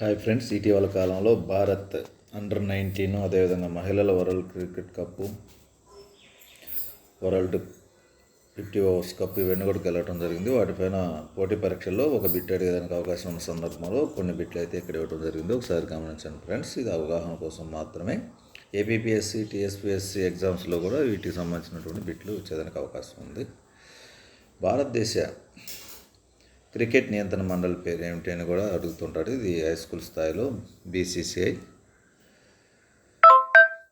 Hi friends ఇటీవల కాలంలో Bharat under nineteen అదేవిధంగా మహిళల world cricket cup world fifty overs cup ఇవన్నీ కూడా గెలవడం జరిగింది. వాటిపైన పోటీ పరీక్షల్లో ఒక బిట్ అడిగేదానికి అవకాశం ఉన్న సందర్భంలో కొన్ని బిట్లు అయితే ఇక్కడ ఇవ్వడం జరిగింది. ఒకసారి గమనించండి ఫ్రెండ్స్ ఇది అవగాహన కోసం మాత్రమే. ఏపీపీఎస్సి టీఎస్పీఎస్సి ఎగ్జామ్స్లో కూడా వీటికి సంబంధించినటువంటి బిట్లు వచ్చేదానికి అవకాశం ఉంది. భారతదేశ క్రికెట్ నియంత్రణ మండలి పేరు ఏమిటి అని కూడా అడుగుతుంటాడు ఇది హై స్కూల్ స్థాయిలో BCCI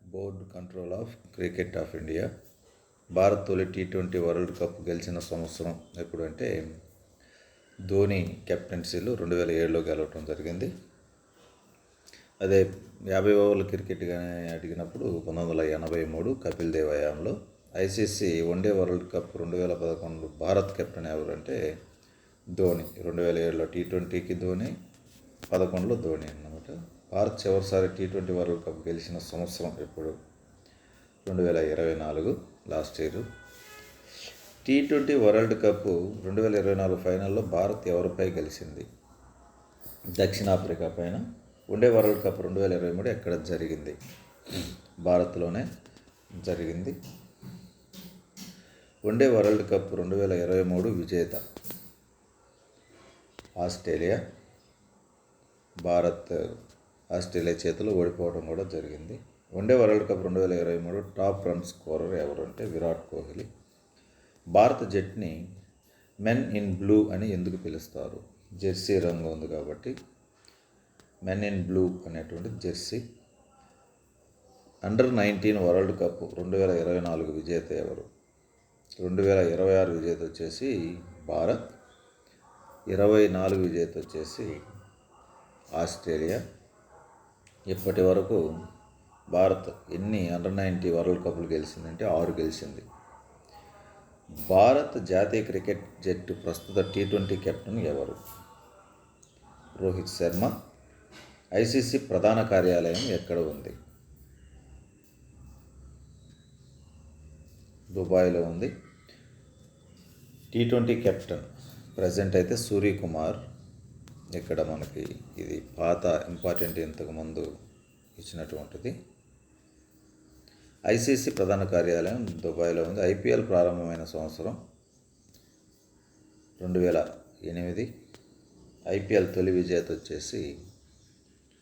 board control of cricket of India Bharat తొలి టీ ట్వంటీ వరల్డ్ కప్ గెలిచిన సంవత్సరం ఎప్పుడంటే ధోని కెప్టెన్సీలో రెండు వేల ఏడులో గెలవటం జరిగింది. అదే యాభై ఓవర్ల క్రికెట్ కానీ అడిగినప్పుడు పంతొమ్మిది వందల ఎనభై మూడు కపిల్ దేవ్ హయాంలో ఐసీసీ వన్డే వరల్డ్ కప్ రెండు వేల పదకొండు భారత్ కెప్టెన్ ఎవరంటే ధోని రెండు వేల ఏడులో టీ ట్వంటీకి ధోని పదకొండులో ధోని అన్నమాట. భారత్ చివరిసారి టీ ట్వంటీ వరల్డ్ కప్ గెలిచిన సంవత్సరం ఎప్పుడు? రెండు వేల ఇరవై నాలుగు last year. T twenty world cup రెండు వేల ఇరవై నాలుగు ఫైనల్లో భారత్ ఎవరిపై గెలిచింది? దక్షిణాఫ్రికా పైన. ఉండే వరల్డ్ కప్ రెండు వేల ఇరవై మూడు ఎక్కడ జరిగింది? భారత్లోనే జరిగింది. ఉండే వరల్డ్ కప్ రెండు వేల ఇరవై మూడు విజేత ఆస్ట్రేలియా భారత్ ఆస్ట్రేలియా చేతిలో ఓడిపోవడం కూడా జరిగింది. వన్డే వరల్డ్ కప్ రెండు వేల ఇరవై మూడు టాప్ రన్ స్కోరర్ ఎవరు అంటే విరాట్ కోహ్లీ. భారత జట్ని మెన్ ఇన్ బ్లూ అని ఎందుకు పిలుస్తారు? జెర్సీ రంగు ఉంది కాబట్టి మెన్ ఇన్ బ్లూ అనేటువంటి jersey. Under nineteen world cup రెండు వేల ఇరవై నాలుగు విజేత ఎవరు? రెండు వేల ఇరవై ఆరు విజేత వచ్చేసి భారత్. ఇరవై నాలుగు విజేత వచ్చేసి ఆస్ట్రేలియా. ఇప్పటి వరకు భారత్ ఎన్ని అండర్ నైంటీ వరల్డ్ కప్లు గెలిచిందంటే ఆరు గెలిచింది భారత్ జాతీయ క్రికెట్ జట్టు ప్రస్తుత టీ ట్వంటీ కెప్టెన్ ఎవరు? రోహిత్ శర్మ. ఐసీసీ ప్రధాన కార్యాలయం ఎక్కడ ఉంది? దుబాయ్లో ఉంది. టీ ట్వంటీ కెప్టెన్ ప్రజెంట్ అయితే సూర్యకుమార్. ఇక్కడ మనకి ఇది పాత ఇంపార్టెంట్ ఇంతకుముందు ఇచ్చినటువంటిది. ఐసీసీ ప్రధాన కార్యాలయం దుబాయ్లో ఉంది. ఐపీఎల్ ప్రారంభమైన సంవత్సరం రెండు వేల ఎనిమిది. ఐపీఎల్ తొలి విజేత వచ్చేసి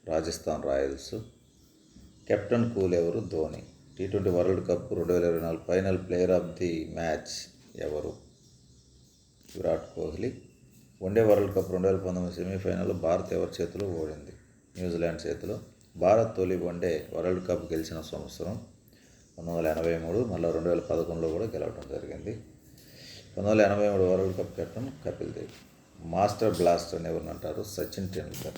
రాజస్థాన్ రాయల్స్. కెప్టెన్ కూల్ ఎవరు? Dhoni. T twenty world cup రెండు వేల ఇరవై నాలుగు final player of the match ఎవరు? Virat Kohli. One day world cup రెండు వేల పంతొమ్మిది సెమీఫైనల్లో భారత్ ఎవరి చేతిలో? ఓడింది. న్యూజిలాండ్ చేతిలో. భారత్ తొలి వన్డే వరల్డ్ కప్ గెలిచిన సంవత్సరం పంతొమ్మిది వందల ఎనభై మూడు మళ్ళీ రెండు వేల పదకొండులో కూడా గెలవడం జరిగింది. పంతొమ్మిది వందల ఎనభై మూడు world cup captain Kapil Dev. Master blaster అని ఎవరిని అంటారు? సచిన్ టెండూల్కర్.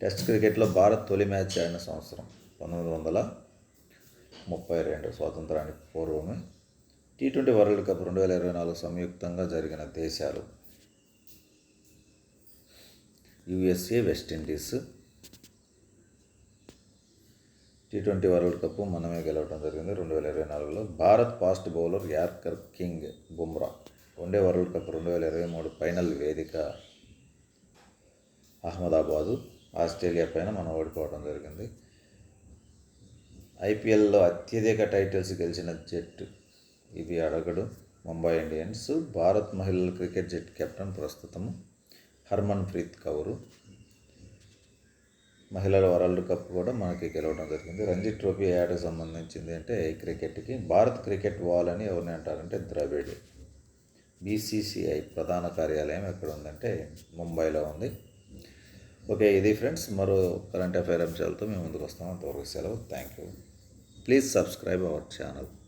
టెస్ట్ క్రికెట్లో భారత్ తొలి మ్యాచ్ ఆడిన సంవత్సరం పంతొమ్మిది వందల ముప్పై రెండు. స్వాతంత్రానికి పూర్వమే టీ ట్వంటీ వరల్డ్ కప్ రెండు వేల ఇరవై నాలుగు సంయుక్తంగా జరిగిన దేశాలు. USA West Indies T twenty world cup మనమే గెలవడం జరిగింది రెండు వేల ఇరవై నాలుగులో. Bharat fast bowler yorker king Bumrah. One day world cup రెండు వేల ఇరవై మూడు ఫైనల్ వేదిక అహ్మదాబాదు. ఆస్ట్రేలియా పైన మనం ఓడిపోవడం జరిగింది. ఐపీఎల్లో అత్యధిక టైటిల్స్ గెలిచిన జట్టు ఇది అడగడు. ముంబై ఇండియన్స్ భారత్ మహిళల క్రికెట్ జట్టు కెప్టెన్ ప్రస్తుతం హర్మన్ ప్రీత్ కౌరు. మహిళల వరల్డ్ కప్ కూడా మనకి గెలవడం జరిగింది. రంజీ ట్రోఫీ ఏడాకి సంబంధించింది అంటే క్రికెట్కి? భారత్ క్రికెట్ వాల్ అని ఎవరిని అంటారంటే ద్రవిడ్. బీసీసీఐ ప్రధాన కార్యాలయం ఎక్కడ ఉందంటే ముంబైలో ఉంది. ఓకే ఇది ఫ్రెండ్స్. మరో కరెంట్ అఫైర్ అంశాలతో మేము ముందుకు వస్తాం. అంతవరకు సెలవు. Thank you. Please subscribe our channel.